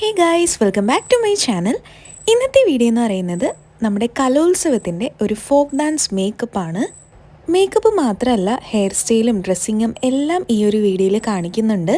Hey guys welcome back to my channel ഇന്നത്തെ video എന്ന് പറയുന്നത് നമ്മുടെ കലോത്സവത്തിന്റെ ഒരു ഫോക്ക് ഡാൻസ് മേക്കപ്പ് ആണ്. മേക്കപ്പ് മാത്രമല്ല ഹെയർ സ്റ്റൈലും ഡ്രസ്സിങ്ങും എല്ലാം ഈ ഒരു വീഡിയോയിൽ കാണിക്കുന്നുണ്ട്.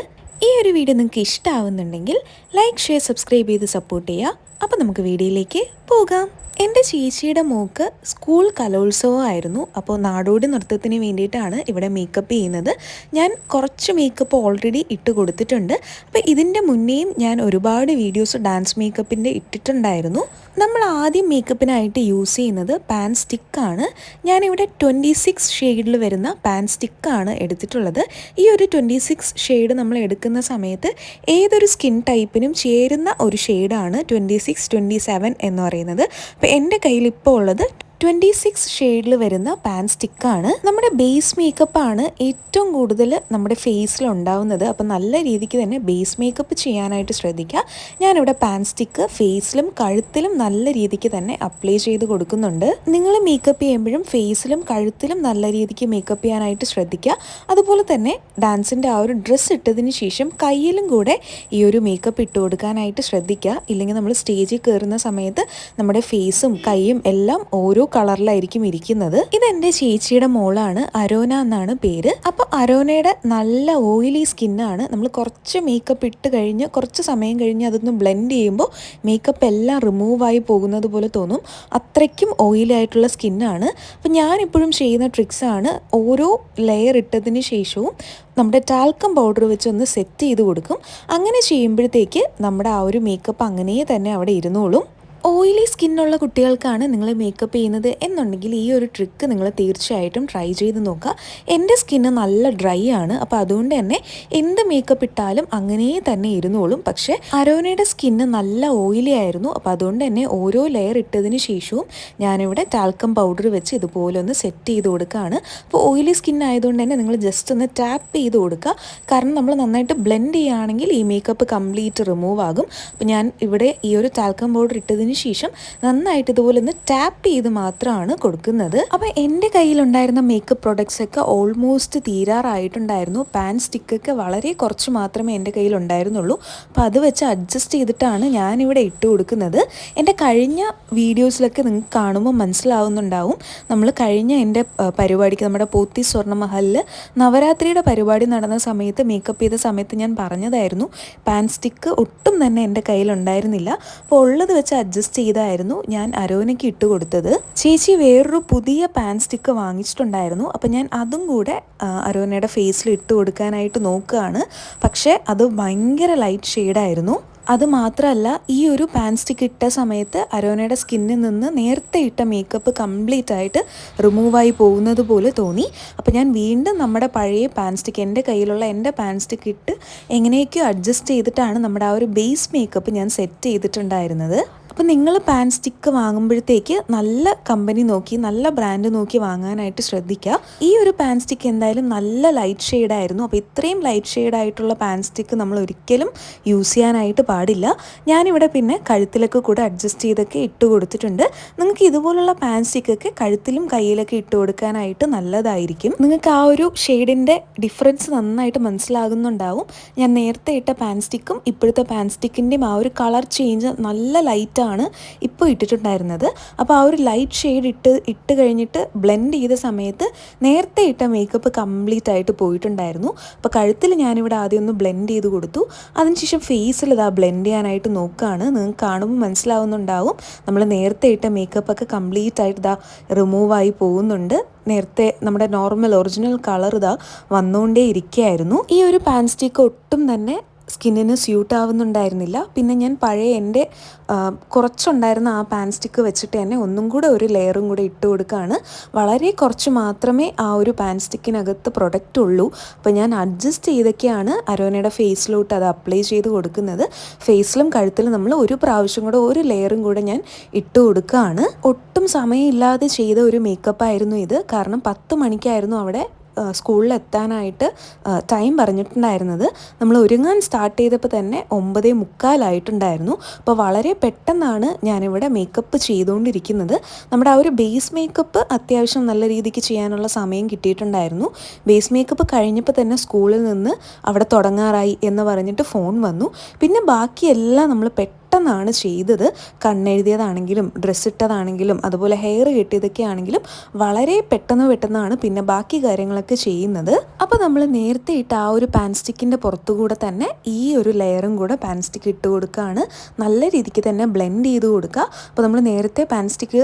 ഈ ഒരു വീഡിയോ നിങ്ങൾക്ക് ഇഷ്ടമാവുന്നുണ്ടെങ്കിൽ ലൈക്ക് ഷെയർ സബ്സ്ക്രൈബ് ചെയ്ത് സപ്പോർട്ട് ചെയ്യുക അപ്പോൾ നമുക്ക് വീഡിയോയിലേക്ക് പോകാം. എന്റെ ചേച്ചിയുടെ മോക്ക് സ്കൂൾ കലോത്സവമായിരുന്നു. അപ്പോൾ നാടോടി നൃത്തത്തിന് വേണ്ടിയിട്ടാണ് ഇവിടെ മേക്കപ്പ് ചെയ്യുന്നത്. ഞാൻ കുറച്ച് മേക്കപ്പ് ഓൾറെഡി ഇട്ട് കൊടുത്തിട്ടുണ്ട്. അപ്പോൾ ഇതിന്റെ മുന്നേയും ഞാൻ ഒരുപാട് വീഡിയോസ് ഡാൻസ് മേക്കപ്പിന്റെ ഇട്ടിട്ടുണ്ടായിരുന്നു. നമ്മൾ ആദ്യം മേക്കപ്പിനായിട്ട് യൂസ് ചെയ്യുന്നത് പാൻ സ്റ്റിക്കാണ് ഞാനിവിടെ ട്വന്റി സിക്സ് ഷെയ്ഡിൽ വരുന്ന പാൻ സ്റ്റിക്കാണ് എടുത്തിട്ടുള്ളത്. ഈ ഒരു ട്വന്റി സിക്സ് ഷെയ്ഡ് നമ്മൾ എടുക്കുന്ന സമയത്ത് ഏതൊരു സ്കിൻ ടൈപ്പിനും ചേരുന്ന ഒരു ഷെയ്ഡാണ് ട്വന്റി സിക്സ് ട്വന്റി സെവൻ എന്ന് പറയുന്നത്. അപ്പോൾ എന്റെ കയ്യിൽ ഇപ്പോൾ ഉള്ളത് ട്വന്റി സിക്സ് ഷെയ്ഡിൽ വരുന്ന പാൻ സ്റ്റിക്കാണ് നമ്മുടെ ബേസ് മേക്കപ്പ് ആണ് ഏറ്റവും കൂടുതൽ നമ്മുടെ ഫേസിൽ ഉണ്ടാവുന്നത്. അപ്പോൾ നല്ല രീതിക്ക് തന്നെ ബേസ് മേക്കപ്പ് ചെയ്യാനായിട്ട് ശ്രദ്ധിക്കുക. ഞാനിവിടെ പാൻ സ്റ്റിക്ക് ഫേസിലും കഴുത്തിലും നല്ല രീതിക്ക് തന്നെ അപ്ലൈ ചെയ്ത് കൊടുക്കുന്നുണ്ട്. നിങ്ങൾ മേക്കപ്പ് ചെയ്യുമ്പോഴും ഫേസിലും കഴുത്തിലും നല്ല രീതിക്ക് മേക്കപ്പ് ചെയ്യാനായിട്ട് ശ്രദ്ധിക്കുക. അതുപോലെ തന്നെ ഡാൻസിന്റെ ആ ഒരു ഡ്രസ്സ് ഇട്ടതിന് ശേഷം കയ്യിലും കൂടെ ഈ ഒരു മേക്കപ്പ് ഇട്ട് കൊടുക്കാനായിട്ട് ശ്രദ്ധിക്കുക. ഇല്ലെങ്കിൽ നമ്മൾ സ്റ്റേജിൽ കയറുന്ന സമയത്ത് നമ്മുടെ ഫേസും കൈയും എല്ലാം ഓരോ കളറിലായിരിക്കും ഇരിക്കുന്നത്. ഇത് എന്റെ ചേച്ചിയുടെ മോളാണ്. അരോന എന്നാണ് പേര്. അപ്പോൾ അരോനയുടെ നല്ല ഓയിലി സ്കിന്നാണ് നമ്മൾ കുറച്ച് മേക്കപ്പ് ഇട്ട് കഴിഞ്ഞ് കുറച്ച് സമയം കഴിഞ്ഞ് അതൊന്ന് ബ്ലെൻഡ് ചെയ്യുമ്പോൾ മേക്കപ്പ് എല്ലാം റിമൂവ് ആയി പോകുന്നത് പോലെ തോന്നും. അത്രയ്ക്കും ഓയിലി ആയിട്ടുള്ള സ്കിന്നാണ് അപ്പം ഞാനിപ്പോഴും ചെയ്യുന്ന ട്രിക്സാണ് ഓരോ ലെയർ ഇട്ടതിന് ശേഷവും നമ്മുടെ ടാൽക്കം പൗഡർ വെച്ച് ഒന്ന് സെറ്റ് ചെയ്ത് കൊടുക്കും. അങ്ങനെ ചെയ്യുമ്പോഴത്തേക്ക് നമ്മുടെ ആ ഒരു മേക്കപ്പ് അങ്ങനെ തന്നെ അവിടെ ഇരുന്നോളും. ഓയിലി സ്കിന്നുള്ള കുട്ടികൾക്കാണ് നിങ്ങൾ മേക്കപ്പ് ചെയ്യുന്നത് എന്നുണ്ടെങ്കിൽ ഈ ഒരു ട്രിക്ക് നിങ്ങൾ തീർച്ചയായിട്ടും ട്രൈ ചെയ്ത് നോക്കുക. എന്റെ സ്കിന്ന് നല്ല ഡ്രൈ ആണ്. അപ്പോൾ അതുകൊണ്ട് തന്നെ എന്ത് മേക്കപ്പ് ഇട്ടാലും അങ്ങനെ തന്നെ ഇരുന്നോളും. പക്ഷേ അരോനയുടെ സ്കിന്ന് നല്ല ഓയിലി ആയിരുന്നു. അപ്പോൾ അതുകൊണ്ട് തന്നെ ഓരോ ലെയർ ഇട്ടതിന് ശേഷവും ഞാനിവിടെ ടാൽക്കം പൗഡർ വെച്ച് ഇതുപോലെ ഒന്ന് സെറ്റ് ചെയ്ത് കൊടുക്കുകയാണ്. അപ്പോൾ ഓയിലി സ്കിൻ ആയതുകൊണ്ട് തന്നെ നിങ്ങൾ ജസ്റ്റ് ഒന്ന് ടാപ്പ് ചെയ്ത് കൊടുക്കുക. കാരണം നമ്മൾ നന്നായിട്ട് ബ്ലെൻഡ് ചെയ്യുകയാണെങ്കിൽ ഈ മേക്കപ്പ് കംപ്ലീറ്റ് റിമൂവ് ആകും. അപ്പോൾ ഞാൻ ഇവിടെ ഈ ഒരു ടാൽക്കം പൗഡർ ഇട്ടതിന് ശേഷം നന്നായിട്ട് ഇതുപോലെ ഒന്ന് ടാപ്പ് ചെയ്ത് മാത്രമാണ് കൊടുക്കുന്നത്. അപ്പോൾ എന്റെ കയ്യിലുണ്ടായിരുന്ന മേക്കപ്പ് പ്രൊഡക്ട്സ് ഒക്കെ ഓൾമോസ്റ്റ് തീരാറായിട്ടുണ്ടായിരുന്നു. പാൻ സ്റ്റിക്കൊക്കെ വളരെ കുറച്ച് മാത്രമേ എന്റെ കയ്യിൽ ഉണ്ടായിരുന്നുള്ളൂ അപ്പോൾ അത് വെച്ച് അഡ്ജസ്റ്റ് ചെയ്തിട്ടാണ് ഞാനിവിടെ ഇട്ട് കൊടുക്കുന്നത്. എന്റെ കഴിഞ്ഞ വീഡിയോസിലൊക്കെ നിങ്ങൾക്ക് കാണുമ്പോൾ മനസ്സിലാവുന്നുണ്ടാവും. നമ്മൾ കഴിഞ്ഞ എന്റെ പരിപാടിക്ക് നമ്മുടെ പോത്തി സ്വർണമഹലിൽ നവരാത്രിയുടെ പരിപാടി നടന്ന സമയത്ത് മേക്കപ്പ് ചെയ്ത സമയത്ത് ഞാൻ പറഞ്ഞതായിരുന്നു. പാൻ സ്റ്റിക്ക് ഒട്ടും തന്നെ എന്റെ കയ്യിലുണ്ടായിരുന്നില്ല. അപ്പോൾ ഉള്ളത് വെച്ച് അഡ്ജസ്റ്റ് ചെയ്തായിരുന്നു ഞാൻ അരോനയ്ക്ക് ഇട്ട് കൊടുത്തത്. ചേച്ചി വേറൊരു പുതിയ പാൻ സ്റ്റിക്ക് വാങ്ങിച്ചിട്ടുണ്ടായിരുന്നു. അപ്പം ഞാൻ അതും കൂടെ അരോനയുടെ ഫേസിൽ ഇട്ട് കൊടുക്കാനായിട്ട് നോക്കുകയാണ്. പക്ഷേ അത് ഭയങ്കര ലൈറ്റ് ഷെയ്ഡായിരുന്നു അത് മാത്രമല്ല ഈ ഒരു പാൻ സ്റ്റിക്ക് ഇട്ട സമയത്ത് അരോനയുടെ സ്കിന്നിൽ നിന്ന് നേരത്തെ ഇട്ട മേക്കപ്പ് കംപ്ലീറ്റ് ആയിട്ട് റിമൂവായി പോകുന്നത് പോലെ തോന്നി. അപ്പോൾ ഞാൻ വീണ്ടും നമ്മുടെ പഴയ പാൻ സ്റ്റിക്ക് എന്റെ കയ്യിലുള്ള എന്റെ പാൻ സ്റ്റിക്ക് ഇട്ട് എങ്ങനെയൊക്കെയോ അഡ്ജസ്റ്റ് ചെയ്തിട്ടാണ് നമ്മുടെ ആ ഒരു ബേസ് മേക്കപ്പ് ഞാൻ സെറ്റ് ചെയ്തിട്ടുണ്ടായിരുന്നത്. അപ്പോൾ നിങ്ങൾ പാൻ സ്റ്റിക്ക് വാങ്ങുമ്പോഴത്തേക്ക് നല്ല കമ്പനി നോക്കി നല്ല ബ്രാൻഡ് നോക്കി വാങ്ങാനായിട്ട് ശ്രദ്ധിക്കുക. ഈ ഒരു പാൻ സ്റ്റിക്ക് എന്തായാലും നല്ല ലൈറ്റ് ഷെയ്ഡായിരുന്നു അപ്പോൾ ഇത്രയും ലൈറ്റ് ഷെയ്ഡായിട്ടുള്ള പാൻ സ്റ്റിക്ക് നമ്മൾ ഒരിക്കലും യൂസ് ചെയ്യാനായിട്ട് പാടില്ല. ഞാനിവിടെ പിന്നെ കഴുത്തിലൊക്കെ കൂടെ അഡ്ജസ്റ്റ് ചെയ്തൊക്കെ ഇട്ട് കൊടുത്തിട്ടുണ്ട്. നിങ്ങൾക്ക് ഇതുപോലുള്ള പാൻ സ്റ്റിക്കൊക്കെ കഴുത്തിലും കയ്യിലൊക്കെ ഇട്ട് കൊടുക്കാനായിട്ട് നല്ലതായിരിക്കും. നിങ്ങൾക്ക് ആ ഒരു ഷെയ്ഡിന്റെ ഡിഫറൻസ് നന്നായിട്ട് മനസ്സിലാകുന്നുണ്ടാവും. ഞാൻ നേരത്തെ ഇട്ട പാൻ സ്റ്റിക്കും ഇപ്പോഴത്തെ പാൻ സ്റ്റിക്കിന്റെയും ആ ഒരു കളർ ചേഞ്ച് നല്ല ലൈറ്റാണ് ഇപ്പോൾ ഇട്ടിട്ടുണ്ടായിരുന്നത്. അപ്പോൾ ആ ഒരു ലൈറ്റ് ഷെയ്ഡ് ഇട്ട് ഇട്ട് കഴിഞ്ഞിട്ട് ബ്ലെൻഡ് ചെയ്ത സമയത്ത് നേരത്തെ ഇട്ട മേക്കപ്പ് കംപ്ലീറ്റ് ആയിട്ട് പോയിട്ടുണ്ടായിരുന്നു. അപ്പോൾ കഴുത്തിൽ ഞാനിവിടെ ആദ്യം ഒന്ന് ബ്ലെൻഡ് ചെയ്ത് കൊടുത്തു. അതിനുശേഷം ഫേസിൽ ഇതാ ബ്ലെൻഡ് ചെയ്യാനായിട്ട് നോക്കുകയാണ്. നിങ്ങൾക്ക് കാണുമ്പോൾ മനസ്സിലാവുന്നുണ്ടാവും. നമ്മൾ നേരത്തെ ഇട്ട മേക്കപ്പ് ഒക്കെ കംപ്ലീറ്റ് ആയിട്ട് ഇതാ റിമൂവായി പോകുന്നുണ്ട്. നേരത്തെ നമ്മുടെ നോർമൽ ഒറിജിനൽ കളർ ഇതാ വന്നുകൊണ്ടേ ഇരിക്കുകയായിരുന്നു ഈ ഒരു പാൻ സ്റ്റിക്ക് ഒട്ടും തന്നെ സ്കിന്നിന് സ്യൂട്ട് ആവുന്നുണ്ടായിരുന്നില്ല പിന്നെ ഞാൻ പഴയ എന്റെ കുറച്ചുണ്ടായിരുന്ന ആ പാൻ സ്റ്റിക്ക് വെച്ചിട്ട് തന്നെ ഒന്നും കൂടെ ഒരു ലെയറും കൂടെ ഇട്ട് കൊടുക്കുകയാണ് വളരെ കുറച്ച് മാത്രമേ ആ ഒരു പാൻ സ്റ്റിക്കിനകത്ത് പ്രൊഡക്റ്റ് ഉള്ളൂ. അപ്പോൾ ഞാൻ അഡ്ജസ്റ്റ് ചെയ്തൊക്കെയാണ് അരോനയുടെ ഫേസിലോട്ട് അത് അപ്ലൈ ചെയ്ത് കൊടുക്കുന്നത്. ഫേസിലും കഴുത്തിലും നമ്മൾ ഒരു പ്രാവശ്യം കൂടെ ഒരു ലെയറും കൂടെ ഞാൻ ഇട്ട് കൊടുക്കുകയാണ് ഒട്ടും സമയമില്ലാതെ ചെയ്ത ഒരു മേക്കപ്പ് ആയിരുന്നു ഇത്. കാരണം പത്ത് മണിക്കായിരുന്നു അവിടെ സ്കൂളിൽ എത്താനായിട്ട് ടൈം പറഞ്ഞിട്ടുണ്ടായിരുന്നത്. നമ്മൾ ഒരുങ്ങാൻ സ്റ്റാർട്ട് ചെയ്തപ്പോൾ തന്നെ ഒമ്പതേ മുക്കാലായിട്ടുണ്ടായിരുന്നു. അപ്പോൾ വളരെ പെട്ടെന്നാണ് ഞാനിവിടെ മേക്കപ്പ് ചെയ്തുകൊണ്ടിരിക്കുന്നത്. നമ്മുടെ ആ ഒരു ബേസ് മേക്കപ്പ് അത്യാവശ്യം നല്ല രീതിക്ക് ചെയ്യാനുള്ള സമയം കിട്ടിയിട്ടുണ്ടായിരുന്നു. ബേസ് മേക്കപ്പ് കഴിഞ്ഞപ്പോൾ തന്നെ സ്കൂളിൽ നിന്ന് അവിടെ തുടങ്ങാറായി എന്ന് പറഞ്ഞിട്ട് ഫോൺ വന്നു. പിന്നെ ബാക്കിയെല്ലാം നമ്മൾ പെട്ടെന്ന് പെട്ടെന്നാണ് ചെയ്തത്. കണ്ണെഴുതിയതാണെങ്കിലും ഡ്രസ്സ് ഇട്ടതാണെങ്കിലും അതുപോലെ ഹെയർ കെട്ടിയതൊക്കെ ആണെങ്കിലും വളരെ പെട്ടെന്ന് പെട്ടെന്നാണ് പിന്നെ ബാക്കി കാര്യങ്ങളൊക്കെ ചെയ്യുന്നത്. അപ്പോൾ നമ്മൾ നേരത്തെ ഇട്ട ആ ഒരു പാൻ സ്റ്റിക്കിന്റെ പുറത്തുകൂടെ തന്നെ ഈ ഒരു ലെയറും കൂടെ പാൻ സ്റ്റിക്ക് ഇട്ട് കൊടുക്കുകയാണ് നല്ല രീതിക്ക് തന്നെ ബ്ലെൻഡ് ചെയ്ത് കൊടുക്കുക. അപ്പോൾ നമ്മൾ നേരത്തെ പാൻ സ്റ്റിക്ക്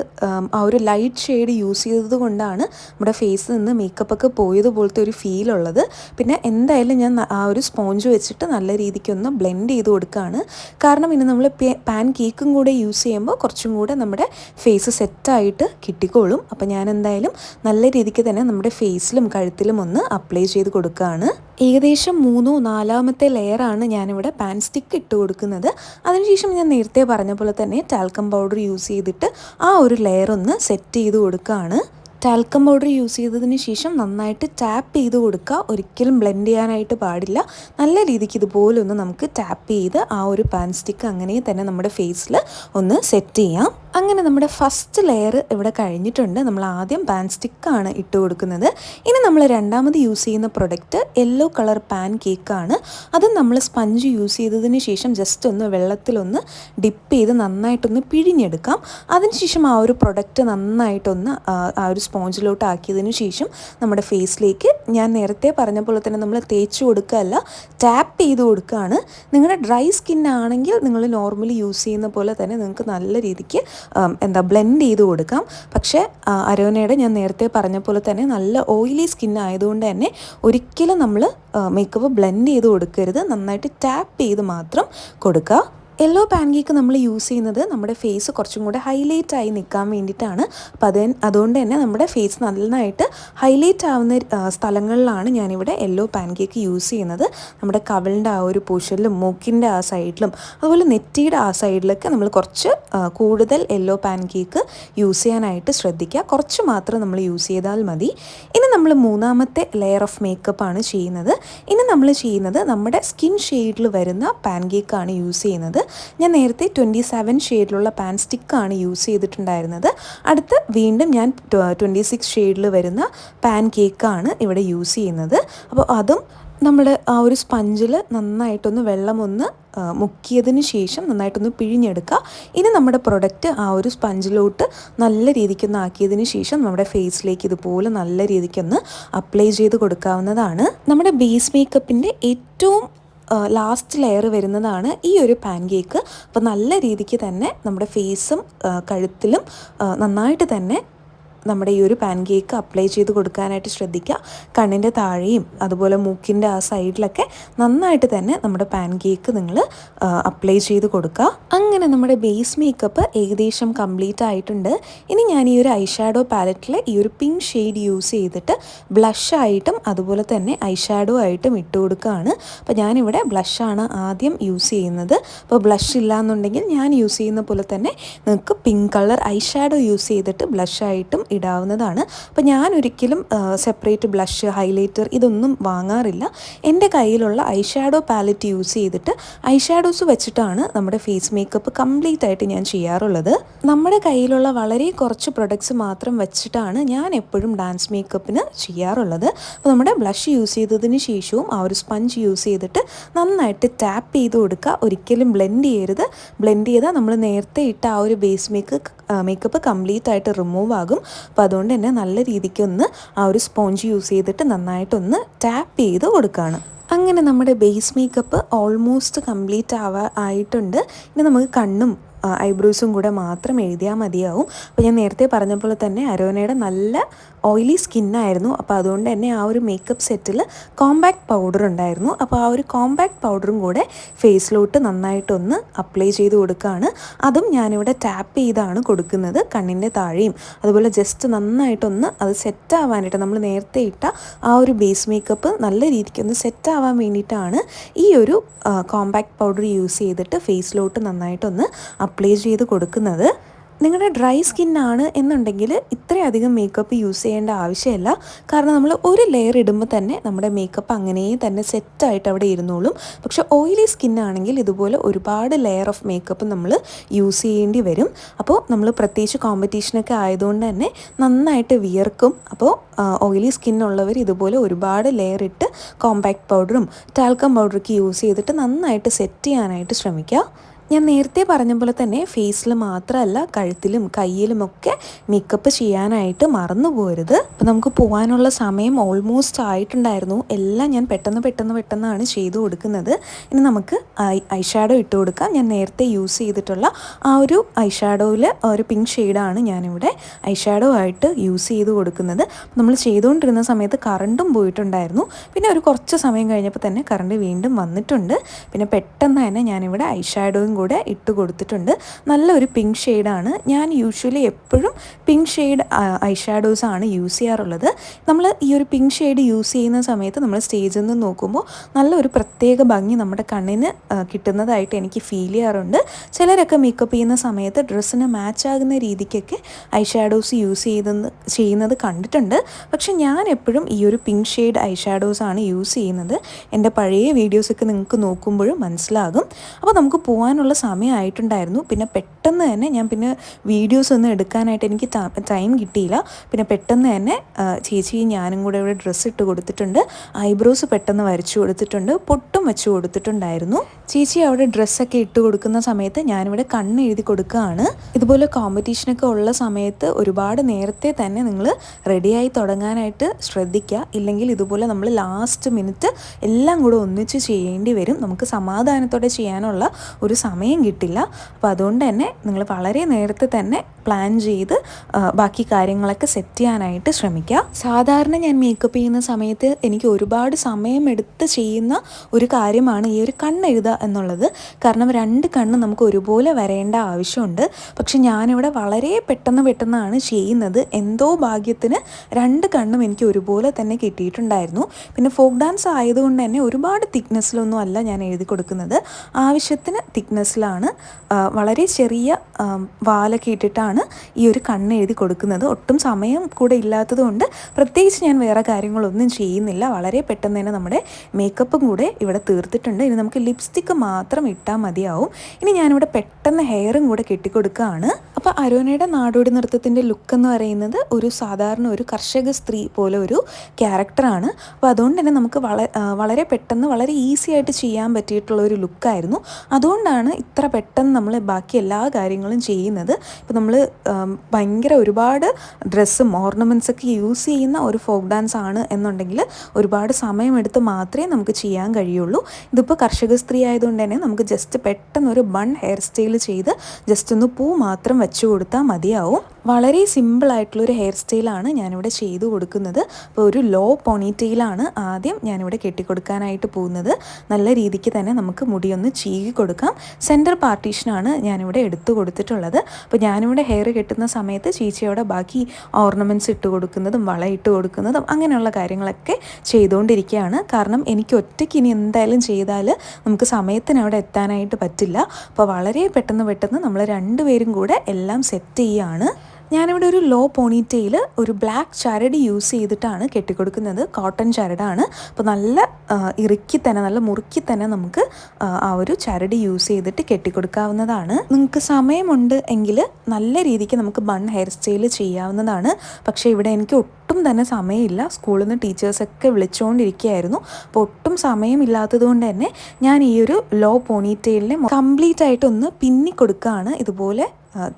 ആ ഒരു ലൈറ്റ് ഷെയ്ഡ് യൂസ് ചെയ്തത് കൊണ്ടാണ് നമ്മുടെ ഫേസിൽ നിന്ന് മേക്കപ്പ് ഒക്കെ പോയതുപോലത്തെ ഒരു ഫീൽ ഉള്ളത്. പിന്നെ എന്തായാലും ഞാൻ ആ ഒരു സ്പോഞ്ച് വെച്ചിട്ട് നല്ല രീതിക്കൊന്ന് ബ്ലെൻഡ് ചെയ്ത് കൊടുക്കുകയാണ് കാരണം ഇനി നമ്മൾ പാൻ കേക്കും കൂടെ യൂസ് ചെയ്യുമ്പോൾ കുറച്ചും കൂടെ നമ്മുടെ ഫേസ് സെറ്റായിട്ട് കിട്ടിക്കോളും. അപ്പോൾ ഞാൻ എന്തായാലും നല്ല രീതിക്ക് തന്നെ നമ്മുടെ ഫേസിലും കഴുത്തിലും ഒന്ന് അപ്ലൈ ചെയ്ത് കൊടുക്കുകയാണ്. ഏകദേശം മൂന്നോ നാലാമത്തെ ലെയറാണ് ഞാനിവിടെ പാൻ സ്റ്റിക്ക് ഇട്ട് കൊടുക്കുന്നത്. അതിനുശേഷം ഞാൻ നേരത്തെ പറഞ്ഞ പോലെ തന്നെ ടാൽക്കം പൗഡർ യൂസ് ചെയ്തിട്ട് ആ ഒരു ലെയർ ഒന്ന് സെറ്റ് ചെയ്ത് കൊടുക്കുകയാണ്. ടാൽക്കം പൗഡർ യൂസ് ചെയ്തതിന് ശേഷം നന്നായിട്ട് ടാപ്പ് ചെയ്ത് കൊടുക്കുക. ഒരിക്കലും ബ്ലെൻഡ് ചെയ്യാനായിട്ട് പാടില്ല. നല്ല രീതിക്ക് ഇതുപോലെ ഒന്ന് നമുക്ക് ടാപ്പ് ചെയ്ത് ആ ഒരു പാൻ സ്റ്റിക്ക് അങ്ങനെ തന്നെ നമ്മുടെ ഫേസിൽ ഒന്ന് സെറ്റ് ചെയ്യാം. അങ്ങനെ നമ്മുടെ ഫസ്റ്റ് ലെയർ ഇവിടെ കഴിഞ്ഞിട്ടുണ്ട്. നമ്മൾ ആദ്യം പാൻ സ്റ്റിക്കാണ് ഇട്ട് കൊടുക്കുന്നത്. ഇനി നമ്മൾ രണ്ടാമത് യൂസ് ചെയ്യുന്ന പ്രൊഡക്റ്റ് യെല്ലോ കളർ പാൻ കേക്കാണ് അത് നമ്മൾ സ്പഞ്ച് യൂസ് ചെയ്തതിന് ശേഷം ജസ്റ്റ് ഒന്ന് വെള്ളത്തിലൊന്ന് ഡിപ്പ് ചെയ്ത് നന്നായിട്ടൊന്ന് പിഴിഞ്ഞെടുക്കാം. അതിനുശേഷം ആ ഒരു പ്രൊഡക്റ്റ് നന്നായിട്ടൊന്ന് ആ ഒരു സ്പോഞ്ചിലോട്ട് ആക്കിയതിന് ശേഷം നമ്മുടെ ഫേസിലേക്ക് ഞാൻ നേരത്തെ പറഞ്ഞ പോലെ തന്നെ നമ്മൾ തേച്ച് കൊടുക്കുകയല്ല ടാപ്പ് ചെയ്ത് കൊടുക്കുകയാണ്. നിങ്ങളുടെ ഡ്രൈ സ്കിൻ ആണെങ്കിൽ നിങ്ങൾ നോർമലി യൂസ് ചെയ്യുന്ന പോലെ തന്നെ നിങ്ങൾക്ക് നല്ല രീതിക്ക് എന്താ ബ്ലെൻഡ് ചെയ്ത് കൊടുക്കാം. പക്ഷേ അരോനയുടെ ഞാൻ നേരത്തെ പറഞ്ഞ പോലെ തന്നെ നല്ല ഓയിലി സ്കിൻ ആയതുകൊണ്ട് തന്നെ ഒരിക്കലും നമ്മൾ മേക്കപ്പ് ബ്ലെൻഡ് ചെയ്ത് കൊടുക്കരുത്. നന്നായിട്ട് ടാപ്പ് ചെയ്ത് മാത്രം കൊടുക്കുക. യെല്ലോ പാൻ കേക്ക് നമ്മൾ യൂസ് ചെയ്യുന്നത് നമ്മുടെ ഫേസ് കുറച്ചും കൂടെ ഹൈലൈറ്റ് ആയി നിൽക്കാൻ വേണ്ടിയിട്ടാണ്. അപ്പം അത് അതുകൊണ്ട് തന്നെ നമ്മുടെ ഫേസ് നന്നായിട്ട് ഹൈലൈറ്റ് ആവുന്ന സ്ഥലങ്ങളിലാണ് ഞാനിവിടെ യെല്ലോ പാൻ കേക്ക് യൂസ് ചെയ്യുന്നത്. നമ്മുടെ കവളിന്റെ ആ ഒരു പോഷനിലും മൂക്കിന്റെ ആ സൈഡിലും അതുപോലെ നെറ്റിയുടെ ആ സൈഡിലൊക്കെ നമ്മൾ കുറച്ച് കൂടുതൽ യെല്ലോ പാൻ കേക്ക് യൂസ് ചെയ്യാനായിട്ട് ശ്രദ്ധിക്കുക. കുറച്ച് മാത്രം നമ്മൾ യൂസ് ചെയ്താൽ മതി. ഇനി നമ്മൾ മൂന്നാമത്തെ ലെയർ ഓഫ് മേക്കപ്പ് ആണ് ചെയ്യുന്നത്. ഇനി നമ്മൾ ചെയ്യുന്നത് നമ്മുടെ സ്കിൻ ഷെയ്ഡിൽ വരുന്ന പാൻ കേക്കാണ് യൂസ് ചെയ്യുന്നത്. ഞാൻ നേരത്തെ ട്വന്റി സെവൻ ഷെയ്ഡിലുള്ള പാൻ സ്റ്റിക്കാണ് യൂസ് ചെയ്തിട്ടുണ്ടായിരുന്നത്. അടുത്ത് വീണ്ടും ഞാൻ ട്വന്റി സിക്സ് ഷെയ്ഡിൽ വരുന്ന പാൻ കേക്കാണ് ഇവിടെ യൂസ് ചെയ്യുന്നത്. അപ്പോൾ അതും നമ്മൾ ആ ഒരു സ്പഞ്ചിൽ നന്നായിട്ടൊന്ന് വെള്ളമൊന്ന് മുക്കിയതിന് ശേഷം നന്നായിട്ടൊന്ന് പിഴിഞ്ഞെടുക്കുക. ഇനി നമ്മുടെ പ്രൊഡക്റ്റ് ആ ഒരു സ്പഞ്ചിലോട്ട് നല്ല രീതിക്കൊന്ന് ആക്കിയതിന് ശേഷം നമ്മുടെ ഫേസിലേക്ക് ഇതുപോലെ നല്ല രീതിക്കൊന്ന് അപ്ലൈ ചെയ്ത് കൊടുക്കാവുന്നതാണ്. നമ്മുടെ ബേസ് മേക്കപ്പിന്റെ ഏറ്റവും ലാസ്റ്റ് ലെയർ വരുന്നതാണ് ഈ ഒരു പാൻ കേക്ക് അപ്പോൾ നല്ല രീതിക്ക് തന്നെ നമ്മുടെ ഫേസും കഴുത്തിലും നന്നായിട്ട് തന്നെ നമ്മുടെ ഈ ഒരു പാൻ കേക്ക് അപ്ലൈ ചെയ്ത് കൊടുക്കാനായിട്ട് ശ്രദ്ധിക്കുക. കണ്ണിന്റെ താഴെയും അതുപോലെ മൂക്കിന്റെ ആ സൈഡിലൊക്കെ നന്നായിട്ട് തന്നെ നമ്മുടെ പാൻ കേക്ക് നിങ്ങൾ അപ്ലൈ ചെയ്ത് കൊടുക്കുക. അങ്ങനെ നമ്മുടെ ബേസ് മേക്കപ്പ് ഏകദേശം കംപ്ലീറ്റ് ആയിട്ടുണ്ട്. ഇനി ഞാൻ ഈ ഒരു ഐഷാഡോ പാലറ്റിൽ ഈ ഒരു പിങ്ക് ഷെയ്ഡ് യൂസ് ചെയ്തിട്ട് ബ്ലഷ് ആയിട്ടും അതുപോലെ തന്നെ ഐഷാഡോ ആയിട്ടും ഇട്ട് കൊടുക്കുകയാണ്. അപ്പോൾ ഞാനിവിടെ ബ്ലഷാണ് ആദ്യം യൂസ് ചെയ്യുന്നത്. അപ്പോൾ ബ്ലഷ് ഇല്ലയെന്നുണ്ടെങ്കിൽ ഞാൻ യൂസ് ചെയ്യുന്ന പോലെ തന്നെ നിങ്ങൾക്ക് പിങ്ക് കളർ ഐഷാഡോ യൂസ് ചെയ്തിട്ട് ബ്ലഷായിട്ടും ഇടാവുന്നതാണ്. അപ്പോൾ ഞാൻ ഒരിക്കലും സെപ്പറേറ്റ് ബ്ലഷ് ഹൈലൈറ്റർ ഇതൊന്നും വാങ്ങാറില്ല. എന്റെ കയ്യിലുള്ള ഐ ഷാഡോ പാലറ്റ് യൂസ് ചെയ്തിട്ട് ഐ ഷാഡോസ് വെച്ചിട്ടാണ് നമ്മുടെ ഫേസ് മേക്കപ്പ് കംപ്ലീറ്റ് ആയിട്ട് ഞാൻ ചെയ്യാറുള്ളത്. നമ്മുടെ കയ്യിലുള്ള വളരെ കുറച്ച് പ്രൊഡക്ട്സ് മാത്രം വെച്ചിട്ടാണ് ഞാൻ എപ്പോഴും ഡാൻസ് മേക്കപ്പിന് ചെയ്യാറുള്ളത്. അപ്പോൾ നമ്മുടെ ബ്ലഷ് യൂസ് ചെയ്തതിന് ശേഷവും ആ ഒരു സ്പഞ്ച് യൂസ് ചെയ്തിട്ട് നന്നായിട്ട് ടാപ്പ് ചെയ്ത് കൊടുക്കുക. ഒരിക്കലും ബ്ലെൻഡ് ചെയ്യരുത്. ബ്ലെൻഡ് ചെയ്താൽ നമ്മൾ നേരത്തെ ഇട്ട ആ ഒരു ബേസ് മേക്ക് മേക്കപ്പ് കംപ്ലീറ്റ് ആയിട്ട് റിമൂവ് ആകും. അപ്പോൾ അതുകൊണ്ട് തന്നെ നല്ല രീതിക്കൊന്ന് ആ ഒരു സ്പോഞ്ച് യൂസ് ചെയ്തിട്ട് നന്നായിട്ടൊന്ന് ടാപ്പ് ചെയ്ത് കൊടുക്കുകയാണ് അങ്ങനെ നമ്മുടെ ബേസ് മേക്കപ്പ് ഓൾമോസ്റ്റ് കംപ്ലീറ്റ് ആവാ ആയിട്ടുണ്ട്. ഇനി നമുക്ക് കണ്ണും ഐബ്രോസും കൂടെ മാത്രം എഴുതിയാൽ മതിയാവും. അപ്പോൾ ഞാൻ നേരത്തെ പറഞ്ഞ പോലെ തന്നെ അരോനയുടെ നല്ല ഓയിലി സ്കിന്നായിരുന്നു അപ്പോൾ അതുകൊണ്ട് തന്നെ ആ ഒരു മേക്കപ്പ് സെറ്റിൽ കോമ്പാക്ട് പൗഡർ ഉണ്ടായിരുന്നു. അപ്പോൾ ആ ഒരു കോമ്പാക്ട് പൗഡറും കൂടെ ഫേസിലോട്ട് നന്നായിട്ടൊന്ന് അപ്ലൈ ചെയ്ത് കൊടുക്കുകയാണ് അതും ഞാനിവിടെ ടാപ്പ് ചെയ്താണ് കൊടുക്കുന്നത് കണ്ണിന്റെ താഴെയും. അതുപോലെ ജസ്റ്റ് നന്നായിട്ടൊന്ന് അത് സെറ്റ് ആവാനായിട്ട് നമ്മൾ നേരത്തെ ഇട്ട ആ ഒരു ബേസ് മേക്കപ്പ് നല്ല രീതിക്കൊന്ന് സെറ്റ് ആവാൻ വേണ്ടിയിട്ടാണ് ഈ ഒരു കോമ്പാക്ട് പൗഡർ യൂസ് ചെയ്തിട്ട് ഫേസിലോട്ട് നന്നായിട്ടൊന്ന് അപ്ലൈ ചെയ്ത് കൊടുക്കുന്നത്. നിങ്ങളുടെ ഡ്രൈ സ്കിന്നാണ് എന്നുണ്ടെങ്കിൽ ഇത്രയധികം മേക്കപ്പ് യൂസ് ചെയ്യേണ്ട ആവശ്യമില്ല. കാരണം നമ്മൾ ഒരു ലെയർ ഇടുമ്പോൾ തന്നെ നമ്മുടെ മേക്കപ്പ് അങ്ങനെ തന്നെ സെറ്റായിട്ട് അവിടെ ഇരുന്നോളും. പക്ഷെ ഓയിലി സ്കിന്നാണെങ്കിൽ ഇതുപോലെ ഒരുപാട് ലെയർ ഓഫ് മേക്കപ്പ് നമ്മൾ യൂസ് ചെയ്യേണ്ടി വരും. അപ്പോൾ നമ്മൾ പ്രത്യേകിച്ച് കോമ്പറ്റീഷനൊക്കെ ആയതുകൊണ്ട് തന്നെ നന്നായിട്ട് വിയർക്കും. അപ്പോൾ ഓയിലി സ്കിന്നുള്ളവർ ഇതുപോലെ ഒരുപാട് ലെയർ ഇട്ട് കോമ്പാക്ട് പൗഡറും ടാൽക്കം പൗഡറൊക്കെ യൂസ് ചെയ്തിട്ട് നന്നായിട്ട് സെറ്റ് ചെയ്യാനായിട്ട് ശ്രമിക്കുക. ഞാൻ നേരത്തെ പറഞ്ഞ പോലെ തന്നെ ഫേസിൽ മാത്രമല്ല കഴുത്തിലും കയ്യിലും ഒക്കെ മേക്കപ്പ് ചെയ്യാനായിട്ട് മറന്നു പോരുത്. അപ്പം നമുക്ക് പോകാനുള്ള സമയം ഓൾമോസ്റ്റ് ആയിട്ടുണ്ടായിരുന്നു. എല്ലാം ഞാൻ പെട്ടെന്ന് പെട്ടെന്ന് പെട്ടെന്നാണ് ചെയ്തു കൊടുക്കുന്നത്. ഇനി നമുക്ക് ഐ ഷാഡോ ഇട്ട് കൊടുക്കാം. ഞാൻ നേരത്തെ യൂസ് ചെയ്തിട്ടുള്ള ആ ഒരു ഐ ഷാഡോയിൽ ഒരു പിങ്ക് ഷെയ്ഡാണ് ഞാനിവിടെ ഐ ഷാഡോ ആയിട്ട് യൂസ് ചെയ്ത് കൊടുക്കുന്നത്. നമ്മൾ ചെയ്തുകൊണ്ടിരുന്ന സമയത്ത് കറണ്ടും പോയിട്ടുണ്ടായിരുന്നു. പിന്നെ ഒരു കുറച്ച് സമയം കഴിഞ്ഞപ്പോൾ തന്നെ കറണ്ട് വീണ്ടും വന്നിട്ടുണ്ട്. പിന്നെ പെട്ടെന്ന് തന്നെ ഞാനിവിടെ ഐ ഷാഡോയും കൂടെ ഇട്ട് കൊടുത്തിട്ടുണ്ട്. നല്ലൊരു പിങ്ക് ഷെയ്ഡാണ് ഞാൻ യൂഷ്വലി എപ്പോഴും പിങ്ക് ഷെയ്ഡ് ഐ ഷാഡോസാണ് യൂസ് ചെയ്യാറുള്ളത്. നമ്മൾ ഈ ഒരു പിങ്ക് ഷെയ്ഡ് യൂസ് ചെയ്യുന്ന സമയത്ത് നമ്മൾ സ്റ്റേജിൽ നിന്ന് നോക്കുമ്പോൾ നല്ലൊരു പ്രത്യേക ഭംഗി നമ്മുടെ കണ്ണിന് കിട്ടുന്നതായിട്ട് എനിക്ക് ഫീൽ ചെയ്യാറുണ്ട്. ചിലരൊക്കെ മേക്കപ്പ് ചെയ്യുന്ന സമയത്ത് ഡ്രസ്സിന് മാച്ച് ആകുന്ന രീതിക്കൊക്കെ ഐ ഷാഡോസ് യൂസ് ചെയ്തെന്ന് ചെയ്യുന്നത് കണ്ടിട്ടുണ്ട്. പക്ഷെ ഞാൻ എപ്പോഴും ഈ ഒരു പിങ്ക് ഷെയ്ഡ് ഐ ഷാഡോസാണ് യൂസ് ചെയ്യുന്നത്. എന്റെ പഴയ വീഡിയോസൊക്കെ നിങ്ങൾക്ക് നോക്കുമ്പോഴും മനസ്സിലാകും. അപ്പോൾ നമുക്ക് പോകാനുള്ള സമയമായിട്ടുണ്ടായിരുന്നു. പിന്നെ പെട്ടെന്ന് തന്നെ ഞാൻ പിന്നെ വീഡിയോസ് ഒന്നും എടുക്കാനായിട്ട് എനിക്ക് ടൈം കിട്ടിയില്ല. പിന്നെ പെട്ടെന്ന് തന്നെ ചേച്ചി ഞാനും കൂടെ ഇവിടെ ഡ്രസ്സ് ഇട്ട് കൊടുത്തിട്ടുണ്ട്. ഐബ്രോസ് പെട്ടെന്ന് വരച്ചു കൊടുത്തിട്ടുണ്ട്. പൊട്ടും വെച്ച് കൊടുത്തിട്ടുണ്ടായിരുന്നു. ചേച്ചി അവിടെ ഡ്രസ്സൊക്കെ ഇട്ട് കൊടുക്കുന്ന സമയത്ത് ഞാനിവിടെ കണ്ണ് എഴുതി കൊടുക്കുകയാണ്. ഇതുപോലെ കോമ്പറ്റീഷനൊക്കെ ഉള്ള സമയത്ത് ഒരുപാട് നേരത്തെ തന്നെ നിങ്ങൾ റെഡിയായി തുടങ്ങാനായിട്ട് ശ്രദ്ധിക്കുക. ഇല്ലെങ്കിൽ ഇതുപോലെ നമ്മൾ ലാസ്റ്റ് മിനിറ്റ് എല്ലാം കൂടെ ഒന്നിച്ച് ചെയ്യേണ്ടി വരും. നമുക്ക് സമാധാനത്തോടെ ചെയ്യാനുള്ള ഒരു സമയം കിട്ടില്ല. അപ്പോൾ അതുകൊണ്ട് തന്നെ നിങ്ങൾ വളരെ നേരത്തെ തന്നെ പ്ലാൻ ചെയ്ത് ബാക്കി കാര്യങ്ങളൊക്കെ സെറ്റ് ചെയ്യാനായിട്ട് ശ്രമിക്കുക. സാധാരണ ഞാൻ മേക്കപ്പ് ചെയ്യുന്ന സമയത്ത് എനിക്ക് ഒരുപാട് സമയമെടുത്ത് ചെയ്യുന്ന ഒരു കാര്യമാണ് ഈ ഒരു കണ്ണെഴുതുക എന്നുള്ളത്. കാരണം രണ്ട് കണ്ണ് നമുക്ക് ഒരുപോലെ വരേണ്ട ആവശ്യമുണ്ട്. പക്ഷെ ഞാനിവിടെ വളരെ പെട്ടെന്ന് പെട്ടെന്നാണ് ചെയ്യുന്നത്. എന്തോ ഭാഗ്യത്തിന് രണ്ട് കണ്ണും എനിക്ക് ഒരുപോലെ തന്നെ കിട്ടിയിട്ടുണ്ടായിരുന്നു. പിന്നെ ഫോക്ക് ഡാൻസ് ആയതുകൊണ്ട് തന്നെ ഒരുപാട് തിക്നെസ്സിലൊന്നും അല്ല ഞാൻ എഴുതി കൊടുക്കുന്നത്. ആവശ്യത്തിന് തിക്നെസ്സിലാണ് വളരെ ചെറിയ വാലൊക്കെ ഇട്ടിട്ടാണ് ഈ ഒരു കണ്ണ് എഴുതി കൊടുക്കുന്നത്. ഒട്ടും സമയം കൂടെ ഇല്ലാത്തതുകൊണ്ട് പ്രത്യേകിച്ച് ഞാൻ വേറെ കാര്യങ്ങളൊന്നും ചെയ്യുന്നില്ല. വളരെ പെട്ടെന്ന് തന്നെ നമ്മുടെ മേക്കപ്പും കൂടെ ഇവിടെ തീർത്തിട്ടുണ്ട്. ഇനി നമുക്ക് ലിപ്സ്റ്റിക്ക് മാത്രം ഇട്ടാൽ മതിയാവും. ഇനി ഞാനിവിടെ പെട്ടെന്ന് ഹെയറും കൂടെ കെട്ടിക്കൊടുക്കുകയാണ്. അപ്പോൾ അരോണയുടെ നാടോടി നൃത്തത്തിന്റെ ലുക്ക് എന്ന് പറയുന്നത് ഒരു സാധാരണ ഒരു കർഷക സ്ത്രീ പോലെ ഒരു ക്യാരക്ടറാണ് അപ്പോൾ അതുകൊണ്ട് തന്നെ നമുക്ക് വളരെ പെട്ടെന്ന് വളരെ ഈസി ആയിട്ട് ചെയ്യാൻ പറ്റിയിട്ടുള്ള ഒരു ലുക്കായിരുന്നു അതുകൊണ്ടാണ് ഇത്ര പെട്ടെന്ന് നമ്മൾ ബാക്കി എല്ലാ കാര്യങ്ങളും ചെയ്യുന്നത്. ഇപ്പോൾ നമ്മൾ ഭയങ്കര ഒരുപാട് ഡ്രസ്സും ഓർണമെന്റ്സ് ഒക്കെ യൂസ് ചെയ്യുന്ന ഒരു ഫോക്ക് ഡാൻസ് ആണ് എന്നുണ്ടെങ്കിൽ ഒരുപാട് സമയമെടുത്ത് മാത്രമേ നമുക്ക് ചെയ്യാൻ കഴിയുള്ളൂ. ഇതിപ്പോൾ കർഷക സ്ത്രീ ആയതുകൊണ്ട് തന്നെ നമുക്ക് ജസ്റ്റ് പെട്ടെന്ന് ഒരു ബൺ ഹെയർ സ്റ്റൈൽ ചെയ്ത് ജസ്റ്റ് ഒന്ന് പൂ മാത്രം വെച്ചു കൊടുത്താൽ മതിയാവും. വളരെ സിമ്പിൾ ആയിട്ടുള്ളൊരു ഹെയർ സ്റ്റൈലാണ് ഞാനിവിടെ ചെയ്തു കൊടുക്കുന്നത്. അപ്പോൾ ഒരു ലോ പൊണിറ്റെയിലാണ് ആദ്യം ഞാനിവിടെ കെട്ടിക്കൊടുക്കാനായിട്ട് പോകുന്നത്. നല്ല രീതിക്ക് തന്നെ നമുക്ക് മുടിയൊന്ന് ചീകി കൊടുക്കാം. സെന്റർ പാർട്ടീഷനാണ് ഞാനിവിടെ എടുത്തു കൊടുത്തിട്ടുള്ളത്. അപ്പോൾ ഞാനിവിടെ ഹെയർ കെട്ടുന്ന സമയത്ത് ചീച്ചയോടെ ബാക്കി ഓർണമെന്റ്സ് ഇട്ട് കൊടുക്കുന്നതും വള ഇട്ട് കൊടുക്കുന്നതും അങ്ങനെയുള്ള കാര്യങ്ങളൊക്കെ ചെയ്തുകൊണ്ടിരിക്കുകയാണ്. കാരണം എനിക്ക് ഒറ്റയ്ക്ക് ഇനി എന്തായാലും ചെയ്താൽ നമുക്ക് സമയത്തിന് അവിടെ എത്താനായിട്ട് പറ്റില്ല. അപ്പോൾ വളരെ പെട്ടെന്ന് പെട്ടെന്ന് നമ്മൾ രണ്ടുപേരും കൂടെ എല്ലാം സെറ്റ് ചെയ്യുകയാണ് ഞാനിവിടെ ഒരു ലോ പോണിറ്റെയിൽ ഒരു ബ്ലാക്ക് ചരട് യൂസ് ചെയ്തിട്ടാണ് കെട്ടിക്കൊടുക്കുന്നത്. കോട്ടൺ ചരടാണ്. അപ്പോൾ നല്ല ഇറുക്കി തന്നെ നല്ല മുറുക്കി തന്നെ നമുക്ക് ആ ഒരു ചരട് യൂസ് ചെയ്തിട്ട് കെട്ടിക്കൊടുക്കാവുന്നതാണ്. നിങ്ങൾക്ക് സമയമുണ്ട് എങ്കിൽ നല്ല രീതിക്ക് നമുക്ക് ബൺ ഹെയർ സ്റ്റൈൽ ചെയ്യാവുന്നതാണ്. പക്ഷേ ഇവിടെ എനിക്ക് ഒട്ടും തന്നെ സമയമില്ല. സ്കൂളിൽ നിന്ന് ടീച്ചേഴ്സൊക്കെ വിളിച്ചുകൊണ്ടിരിക്കുകയായിരുന്നു അപ്പോൾ ഒട്ടും സമയമില്ലാത്തത് കൊണ്ട് തന്നെ ഞാൻ ഈ ഒരു ലോ പോണിറ്റെയിലിനെ കംപ്ലീറ്റ് ആയിട്ടൊന്ന് പിന്നി കൊടുക്കുകയാണ് ഇതുപോലെ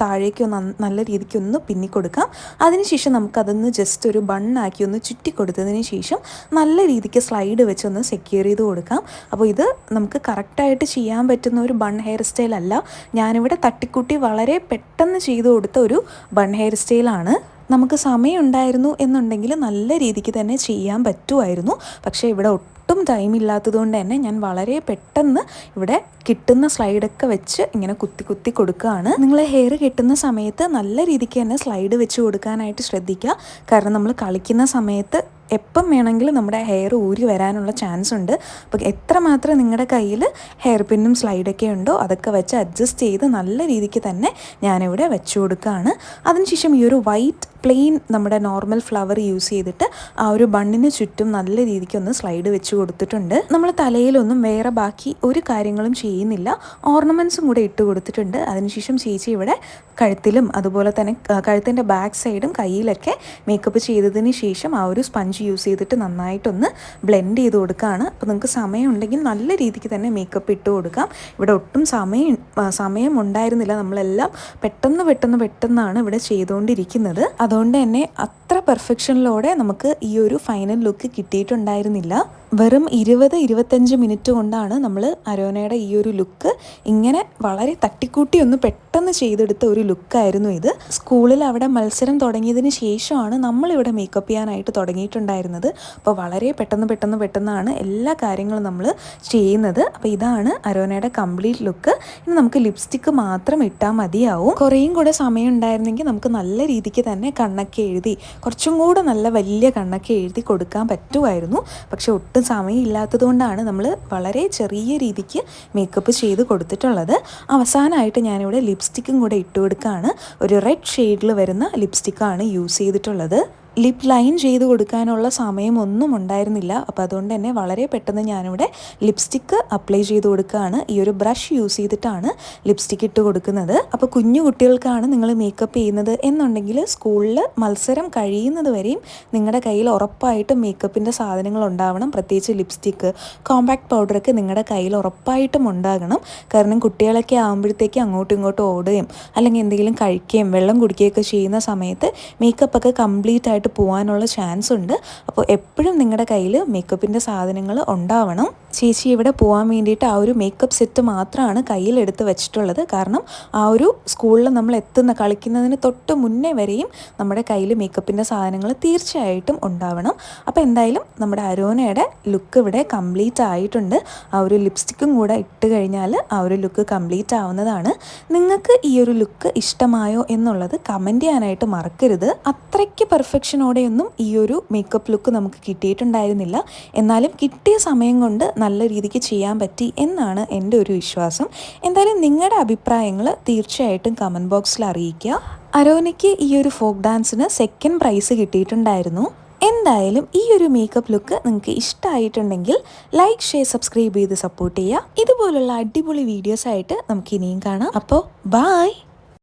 താഴേക്ക് നല്ല രീതിക്ക് ഒന്ന് പിന്നിക്കൊടുക്കാം. അതിനുശേഷം നമുക്കതൊന്ന് ജസ്റ്റ് ഒരു ബണ്ണാക്കി ഒന്ന് ചുറ്റി കൊടുത്തതിന് ശേഷം നല്ല രീതിക്ക് സ്ലൈഡ് വെച്ച് ഒന്ന് സെക്യൂർ ചെയ്ത് കൊടുക്കാം. അപ്പോൾ ഇത് നമുക്ക് കറക്റ്റായിട്ട് ചെയ്യാൻ പറ്റുന്ന ഒരു ബൺ ഹെയർ സ്റ്റൈൽ അല്ല. ഞാനിവിടെ തട്ടിക്കുട്ടി വളരെ പെട്ടെന്ന് ചെയ്തു കൊടുത്ത ഒരു ബൺ ഹെയർ സ്റ്റൈലാണ് നമുക്ക് സമയമുണ്ടായിരുന്നു എന്നുണ്ടെങ്കിൽ നല്ല രീതിക്ക് തന്നെ ചെയ്യാൻ പറ്റുമായിരുന്നു. പക്ഷേ ഇവിടെ ഒട്ടും ടൈം ഇല്ലാത്തതുകൊണ്ട് തന്നെ ഞാൻ വളരെ പെട്ടെന്ന് ഇവിടെ കിട്ടുന്ന സ്ലൈഡൊക്കെ വെച്ച് ഇങ്ങനെ കുത്തി കുത്തി കൊടുക്കുകയാണ്. നിങ്ങൾ ഹെയർ കെട്ടുന്ന സമയത്ത് നല്ല രീതിക്ക് തന്നെ സ്ലൈഡ് വെച്ച് കൊടുക്കാനായിട്ട് ശ്രദ്ധിക്കുക. കാരണം നമ്മൾ കളിക്കുന്ന സമയത്ത് എപ്പം വേണമെങ്കിലും നമ്മുടെ ഹെയർ ഊരി വരാനുള്ള ചാൻസ് ഉണ്ട്. അപ്പോൾ എത്രമാത്രം നിങ്ങളുടെ കയ്യിൽ ഹെയർ പിന്നും സ്ലൈഡൊക്കെ ഉണ്ടോ അതൊക്കെ വെച്ച് അഡ്ജസ്റ്റ് ചെയ്ത് നല്ല രീതിക്ക് തന്നെ ഞാനിവിടെ വെച്ചു കൊടുക്കുകയാണ് അതിനുശേഷം ഈ ഒരു വൈറ്റ് പ്ലെയിൻ നമ്മുടെ നോർമൽ ഫ്ലവർ യൂസ് ചെയ്തിട്ട് ആ ഒരു ബണ്ണിന് ചുറ്റും നല്ല രീതിക്ക് ഒന്ന് സ്ലൈഡ് വെച്ച് കൊടുത്തിട്ടുണ്ട്. നമ്മൾ തലയിലൊന്നും വേറെ ബാക്കി ഒരു കാര്യങ്ങളും ചെയ്യുന്നില്ല. ഓർണമെന്റ്സും കൂടെ ഇട്ട് കൊടുത്തിട്ടുണ്ട്. അതിനുശേഷം ചേച്ചി ഇവിടെ കഴുത്തിലും അതുപോലെ തന്നെ കഴുത്തിന്റെ ബാക്ക് സൈഡും കയ്യിലൊക്കെ മേക്കപ്പ് ചെയ്തതിന് ശേഷം ആ ഒരു സ്പഞ്ച് യൂസ് ചെയ്തിട്ട് നന്നായിട്ടൊന്ന് ബ്ലെൻഡ് ചെയ്ത് കൊടുക്കുകയാണ് അപ്പോൾ നിങ്ങൾക്ക് സമയമുണ്ടെങ്കിൽ നല്ല രീതിക്ക് തന്നെ മേക്കപ്പ് ഇട്ട് കൊടുക്കാം. ഇവിടെ ഒട്ടും സമയം സമയം ഉണ്ടായിരുന്നില്ല. നമ്മളെല്ലാം പെട്ടെന്ന് പെട്ടെന്ന് പെട്ടെന്നാണ് ഇവിടെ ചെയ്തുകൊണ്ടിരിക്കുന്നത്. അതുകൊണ്ട് തന്നെ അത്ര പെർഫെക്ഷനിലൂടെ നമുക്ക് ഈ ഒരു ഫൈനൽ ലുക്ക് കിട്ടിയിട്ടുണ്ടായിരുന്നില്ല. വെറും ഇരുപത് ഇരുപത്തഞ്ച് മിനിറ്റ് കൊണ്ടാണ് നമ്മൾ അരോനയുടെ ഈ ഒരു ലുക്ക് ഇങ്ങനെ വളരെ തട്ടിക്കൂട്ടി ഒന്ന് പെട്ടെന്ന് ചെയ്തെടുത്ത ഒരു ലുക്കായിരുന്നു ഇത്. സ്കൂളിൽ അവിടെ മത്സരം തുടങ്ങിയതിന് ശേഷമാണ് നമ്മളിവിടെ മേക്കപ്പ് ചെയ്യാനായിട്ട് തുടങ്ങിയിട്ടുണ്ടായിരുന്നത്. അപ്പോൾ വളരെ പെട്ടെന്ന് പെട്ടെന്ന് പെട്ടെന്നാണ് എല്ലാ കാര്യങ്ങളും നമ്മൾ ചെയ്യുന്നത്. അപ്പോൾ ഇതാണ് അരോനയുടെ കംപ്ലീറ്റ് ലുക്ക്. ഇനി നമുക്ക് ലിപ്സ്റ്റിക്ക് മാത്രം ഇട്ടാൽ മതിയാവും. കുറേയും കൂടെ സമയം ഉണ്ടായിരുന്നെങ്കിൽ നമുക്ക് നല്ല രീതിക്ക് തന്നെ കണ്ണൊക്കെ എഴുതി കുറച്ചും കൂടെ നല്ല വലിയ കണ്ണൊക്കെ എഴുതി കൊടുക്കാൻ പറ്റുമായിരുന്നു. പക്ഷെ ഒട്ടും സമയമില്ലാത്തതുകൊണ്ടാണ് സമയമില്ലാത്തത് കൊണ്ടാണ് നമ്മൾ വളരെ ചെറിയ രീതിക്ക് മേക്കപ്പ് ചെയ്ത് കൊടുത്തിട്ടുള്ളത്. അവസാനമായിട്ട് ഞാനിവിടെ ലിപ്സ്റ്റിക്കും കൂടെ ഇട്ട് കൊടുക്കുകയാണ് ഒരു റെഡ് ഷെയ്ഡിൽ വരുന്ന ലിപ്സ്റ്റിക്കാണ് യൂസ് ചെയ്തിട്ടുള്ളത്. ലിപ് ലൈൻ ചെയ്ത് കൊടുക്കാനുള്ള സമയമൊന്നും ഉണ്ടായിരുന്നില്ല. അപ്പോൾ അതുകൊണ്ട് തന്നെ വളരെ പെട്ടെന്ന് ഞാനിവിടെ ലിപ്സ്റ്റിക്ക് അപ്ലൈ ചെയ്ത് കൊടുക്കുകയാണ്. ഈ ഒരു ബ്രഷ് യൂസ് ചെയ്തിട്ടാണ് ലിപ്സ്റ്റിക്ക് ഇട്ട് കൊടുക്കുന്നത്. അപ്പോൾ കുഞ്ഞു കുട്ടികൾക്കാണ് നിങ്ങൾ മേക്കപ്പ് ചെയ്യുന്നത് എന്നുണ്ടെങ്കിൽ സ്കൂളിൽ മത്സരം കഴിയുന്നത് വരെയും നിങ്ങളുടെ കയ്യിൽ ഉറപ്പായിട്ടും മേക്കപ്പിന്റെ സാധനങ്ങൾ ഉണ്ടാവണം. പ്രത്യേകിച്ച് ലിപ്സ്റ്റിക്ക് കോമ്പാക്ട് പൗഡറൊക്കെ നിങ്ങളുടെ കയ്യിൽ ഉറപ്പായിട്ടും ഉണ്ടാകണം. കാരണം കുട്ടികളൊക്കെ ആകുമ്പോഴത്തേക്ക് അങ്ങോട്ടും ഇങ്ങോട്ടും ഓടുകയും അല്ലെങ്കിൽ എന്തെങ്കിലും കഴിക്കുകയും വെള്ളം കുടിക്കുകയൊക്കെ ചെയ്യുന്ന സമയത്ത് മേക്കപ്പൊക്കെ കംപ്ലീറ്റ് ആയിട്ട് പോകാനുള്ള ചാൻസ് ഉണ്ട്. അപ്പോൾ എപ്പോഴും നിങ്ങളുടെ കയ്യിൽ മേക്കപ്പിന്റെ സാധനങ്ങൾ ഉണ്ടാവണം. ചേച്ചി ഇവിടെ പോകാൻ വേണ്ടിയിട്ട് ആ ഒരു മേക്കപ്പ് സെറ്റ് മാത്രമാണ് കയ്യിലെടുത്ത് വെച്ചിട്ടുള്ളത്. കാരണം ആ ഒരു സ്കൂളിൽ നമ്മൾ എത്തുന്ന കളിക്കുന്നതിന് തൊട്ട് മുന്നേ വരെയും നമ്മുടെ കയ്യിൽ മേക്കപ്പിന്റെ സാധനങ്ങൾ തീർച്ചയായിട്ടും ഉണ്ടാവണം. അപ്പോൾ എന്തായാലും നമ്മുടെ അരോനയുടെ ലുക്ക് ഇവിടെ കംപ്ലീറ്റ് ആയിട്ടുണ്ട്. ആ ഒരു ലിപ്സ്റ്റിക്കും കൂടെ ഇട്ട് കഴിഞ്ഞാൽ ആ ഒരു ലുക്ക് കംപ്ലീറ്റ് ആവുന്നതാണ്. നിങ്ങൾക്ക് ഈ ഒരു ലുക്ക് ഇഷ്ടമായോ എന്നുള്ളത് കമന്റ് ചെയ്യാനായിട്ട് മറക്കരുത്. അത്രയ്ക്ക് പെർഫെക്ഷനോടെയൊന്നും ഈ ഒരു മേക്കപ്പ് ലുക്ക് നമുക്ക് കിട്ടിയിട്ടുണ്ടായിരുന്നില്ല. എന്നാലും കിട്ടിയ സമയം കൊണ്ട് നല്ല രീതിക്ക് ചെയ്യാൻ പറ്റി എന്നാണ് എന്റെ ഒരു വിശ്വാസം. എന്തായാലും നിങ്ങളുടെ അഭിപ്രായങ്ങൾ തീർച്ചയായിട്ടും കമന്റ് ബോക്സിൽ അറിയിക്കുക. അരോനയ്ക്ക് ഈ ഒരു ഫോക്ക് ഡാൻസിന് സെക്കൻഡ് പ്രൈസ് കിട്ടിയിട്ടുണ്ടായിരുന്നു. എന്തായാലും ഈ ഒരു മേക്കപ്പ് ലുക്ക് നിങ്ങൾക്ക് ഇഷ്ടമായിട്ടുണ്ടെങ്കിൽ ലൈക്ക് ഷെയർ സബ്സ്ക്രൈബ് ചെയ്ത് സപ്പോർട്ട് ചെയ്യുക. ഇതുപോലുള്ള അടിപൊളി വീഡിയോസ് ആയിട്ട് നമുക്ക് ഇനിയും കാണാം. അപ്പോൾ ബായ്